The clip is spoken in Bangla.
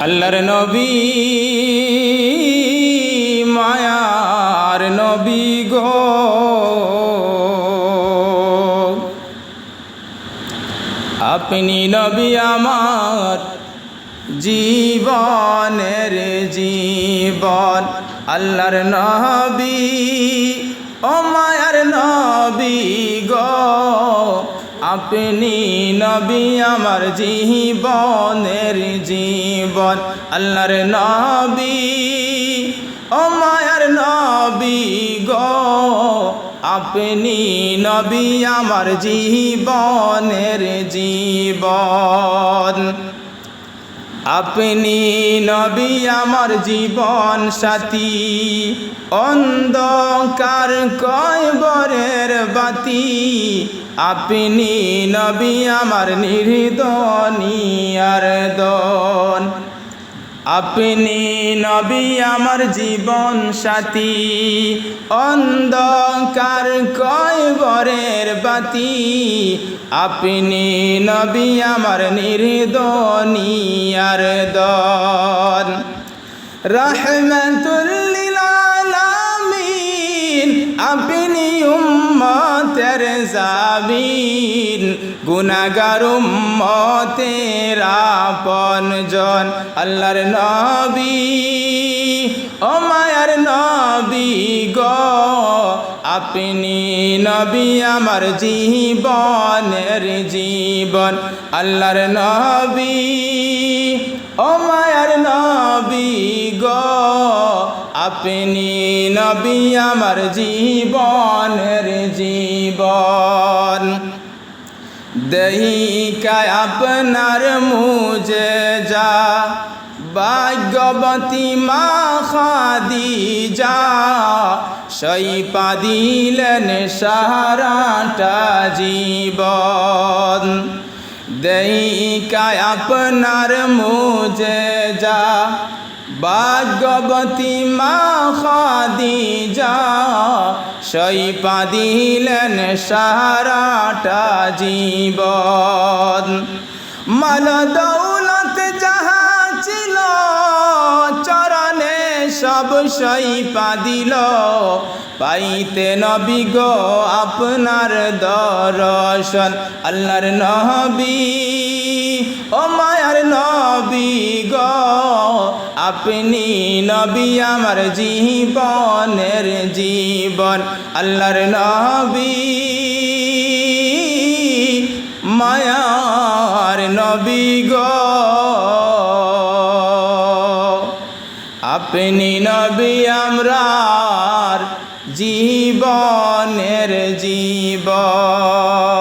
আল্লাহর নবী, মায়ার নবী গো। আপনি নবী আমার জীবনের জীবন, আল্লাহর নবী ও মায়ার নবী। আপনি নবী আমার জীবনের জীবন, আল্লাহর নবী, ও মায়ার নবী গো। আপনি নবী আমার জীবনের জীবন। আপনি নবী আমার জীবন সাথী। অন্ধকার কয়বরের বাতি। আপনি নবী আমার নির্দনী আর দন আপনি নবী আমার জীবন সাথী। অন্ধকার কয়বরের বাতি। আপনি নবী আমার নির্দনী আর দন। রহমতুল্লিল আপনি উম্মতের জামিন। গুনাগার উম্মতের আপন জন, আল্লাহর নবী। ও মায়ার নবী গো, আপনি নবী আমার জীবনের জীবন, আল্লাহর নবী। ও মায়ার নবী গো আপনি নবী আমার জীবনের জীবন। দহিকায় আপনার মুজে যা, ভাগ্যবতী মা খাদি যা সৈপা দিলেন সারাটা জীবন। দহিকায় আপনার মুজে যা ভাগ্যবতী মা খাদি যা খাদিজা সৈপা দিলেন সারাটা জীবন। মাল দৌলত যাহা ছিল, চরণে সব সৈপা দিল পাইতে নবী গো আপনার দর্শন, আল্লাহর নবী ও মায়ার নবী। আপনি নবী আমার জীবনের জীবন, আল্লাহর নবী। মায়ার নবী গো। আপনি নবী আমরার জীবনের জীবন।